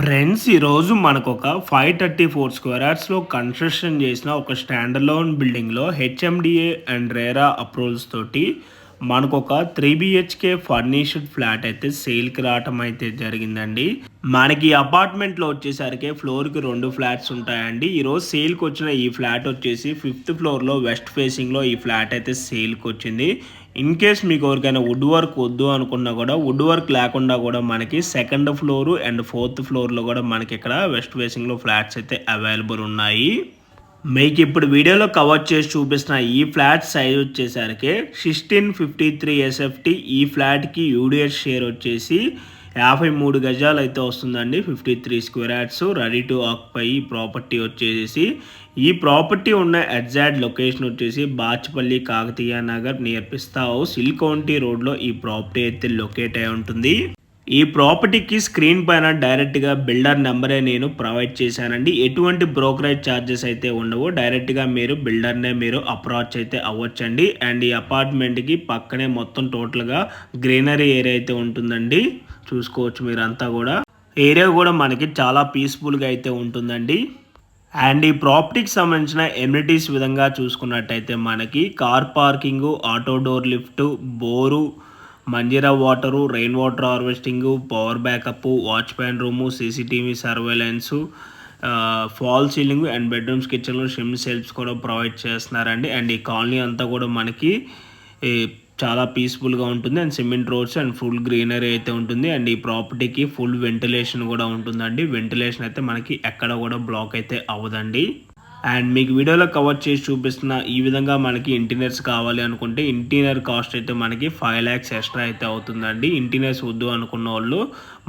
Friends ఈరోజు మనకు ఒక ఫైవ్ థర్టీ ఫోర్ స్క్వేర్ యార్డ్స్లో కన్స్ట్రక్షన్ చేసిన ఒక స్టాండర్లోన్ బిల్డింగ్లో హెచ్ఎండిఏ అండ్ రేరా అప్రూవల్స్ తోటి మనకు ఒక త్రీ బిహెచ్కే ఫర్నిష్డ్ ఫ్లాట్ అయితే సేల్కి రావటం అయితే జరిగిందండి. మనకి అపార్ట్మెంట్లో వచ్చేసరికి ఫ్లోర్కి రెండు ఫ్లాట్స్ ఉంటాయండి. ఈరోజు సేల్కి వచ్చిన ఈ ఫ్లాట్ వచ్చేసి ఫిఫ్త్ ఫ్లోర్లో వెస్ట్ ఫేసింగ్లో ఈ ఫ్లాట్ అయితే సేల్కి వచ్చింది. ఇన్ కేస్ మీకు ఎవరికైనా వుడ్ వర్క్ వద్దు అనుకున్నా కూడా వుడ్ వర్క్ లేకుండా కూడా మనకి సెకండ్ ఫ్లోర్ అండ్ ఫోర్త్ ఫ్లోర్లో కూడా మనకి ఇక్కడ వెస్ట్ ఫేసింగ్లో ఫ్లాట్స్ అయితే అవైలబుల్ ఉన్నాయి. మీకు ఇప్పుడు వీడియోలో కవర్ చేసి చూపిస్తున్న ఈ ఫ్లాట్ సైజ్ వచ్చేసరికి సిక్స్టీన్ ఫిఫ్టీ త్రీ ఎస్ఎఫ్టీ ఈ ఫ్లాట్కి యూడిఎస్ షేర్ వచ్చేసి యాభై మూడు గజాలు అయితే వస్తుందండి fifty three square yards ready to occupy ఈ ప్రాపర్టీ వచ్చేసి ఈ ప్రాపర్టీ ఉన్న ఎగ్జాక్ట్ లొకేషన్ వచ్చేసి Bachupally Kakatiya Nagar near Pista House hill county రోడ్లో ఈ ప్రాపర్టీ అయితే లొకేట్ అయి ఉంటుంది. ఈ ప్రాపర్టీకి స్క్రీన్ పైన డైరెక్ట్గా బిల్డర్ నెంబరే నేను ప్రొవైడ్ చేశానండి. ఎటువంటి బ్రోకరేజ్ ఛార్జెస్ అయితే ఉండవు. డైరెక్ట్గా మీరు బిల్డర్నే మీరు అప్రోచ్ అయితే అవ్వచ్చండి. అండ్ ఈ అపార్ట్మెంట్కి పక్కనే మొత్తం టోటల్గా గ్రీనరీ ఏరియా అయితే ఉంటుందండి. చూసుకోవచ్చు మీరంతా కూడా. ఏరియా కూడా మనకి చాలా పీస్ఫుల్గా అయితే ఉంటుందండి. అండ్ ఈ ప్రాపర్టీకి సంబంధించిన ఎమ్యూనిటీస్ విధంగా చూసుకున్నట్టయితే మనకి car parking auto door lift bore Manjira water rain water harvesting power backup watchman room CCTV surveillance fall ceiling and bedrooms కిచెన్లో షిమ్ సెల్ఫ్స్ కూడా ప్రొవైడ్ చేస్తున్నారండి. అండ్ ఈ కాలనీ అంతా కూడా మనకి చాలా పీస్ఫుల్గా ఉంటుంది. And cement roads and full greenery అయితే ఉంటుంది. అండ్ ఈ ప్రాపర్టీకి ఫుల్ వెంటిలేషన్ కూడా ఉంటుందండి. వెంటిలేషన్ అయితే మనకి ఎక్కడ కూడా బ్లాక్ అయితే అవ్వదండి. అండ్ మీకు వీడియోలో కవర్ చేసి చూపిస్తున్న ఈ విధంగా మనకి ఇంటీరియర్స్ కావాలి అనుకుంటే ఇంటీరియర్ కాస్ట్ అయితే మనకి ఫైవ్ ల్యాక్స్ ఎక్స్ట్రా అయితే అవుతుందండి. ఇంటీరియర్స్ వద్దు అనుకున్న వాళ్ళు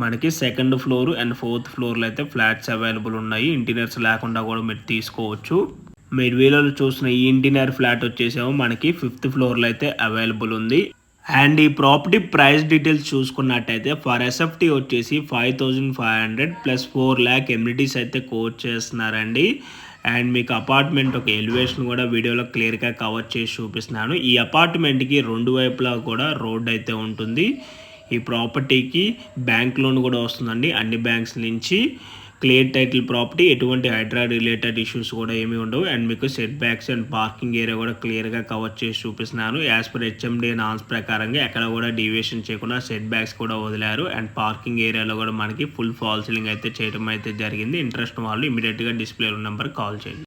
మనకి సెకండ్ ఫ్లోర్ అండ్ ఫోర్త్ ఫ్లోర్లో అయితే ఫ్లాట్స్ అవైలబుల్ ఉన్నాయి. ఇంటీరియర్స్ లేకుండా కూడా మీరు తీసుకోవచ్చు. మీరు వీడియోలో చూసిన ఈ ఇంటీరియర్ ఫ్లాట్ వచ్చేసేమో మనకి ఫిఫ్త్ ఫ్లోర్లో అయితే అవైలబుల్ ఉంది. అండ్ ఈ ప్రాపర్టీ ప్రైస్ డీటెయిల్స్ చూసుకున్నట్టయితే ఫర్ ఎస్ఎఫ్టీ వచ్చేసి five thousand five hundred plus four lakh amenities అయితే కోచ్ చేస్తున్నారండి. అండ్ మీకు అపార్ట్మెంట్ ఒక ఎలివేషన్ కూడా వీడియోలో క్లియర్గా కవర్ చేసి చూపిస్తున్నాను. ఈ అపార్ట్మెంట్కి రెండు వైపులా కూడా రోడ్ అయితే ఉంటుంది. ఈ ప్రాపర్టీకి బ్యాంక్ లోన్ కూడా వస్తుందండి. అన్ని బ్యాంక్స్ నుంచి. క్లియర్ టైటిల్ ప్రాపర్టీ ఎటువంటి హైడ్రా రిలేటెడ్ ఇష్యూస్ కూడా ఏమీ ఉండవు. అండ్ మీకు set backs and parking area కూడా క్లియర్గా కవర్ చేసి చూపిస్తున్నాను. యాజ్ పర్ హెచ్ఎండి నాన్స్ ప్రకారంగా ఎక్కడ కూడా డివియేషన్ చేయకుండా సెట్ బ్యాక్స్ కూడా వదిలారు. అండ్ పార్కింగ్ ఏరియాలో కూడా మనకి ఫుల్ ఫాల్ సీలింగ్ అయితే చేయడం అయితే జరిగింది. ఇంట్రెస్ట్ వాళ్ళు ఇమీడియట్గా డిస్ప్లే నెంబర్ కాల్ చేయండి.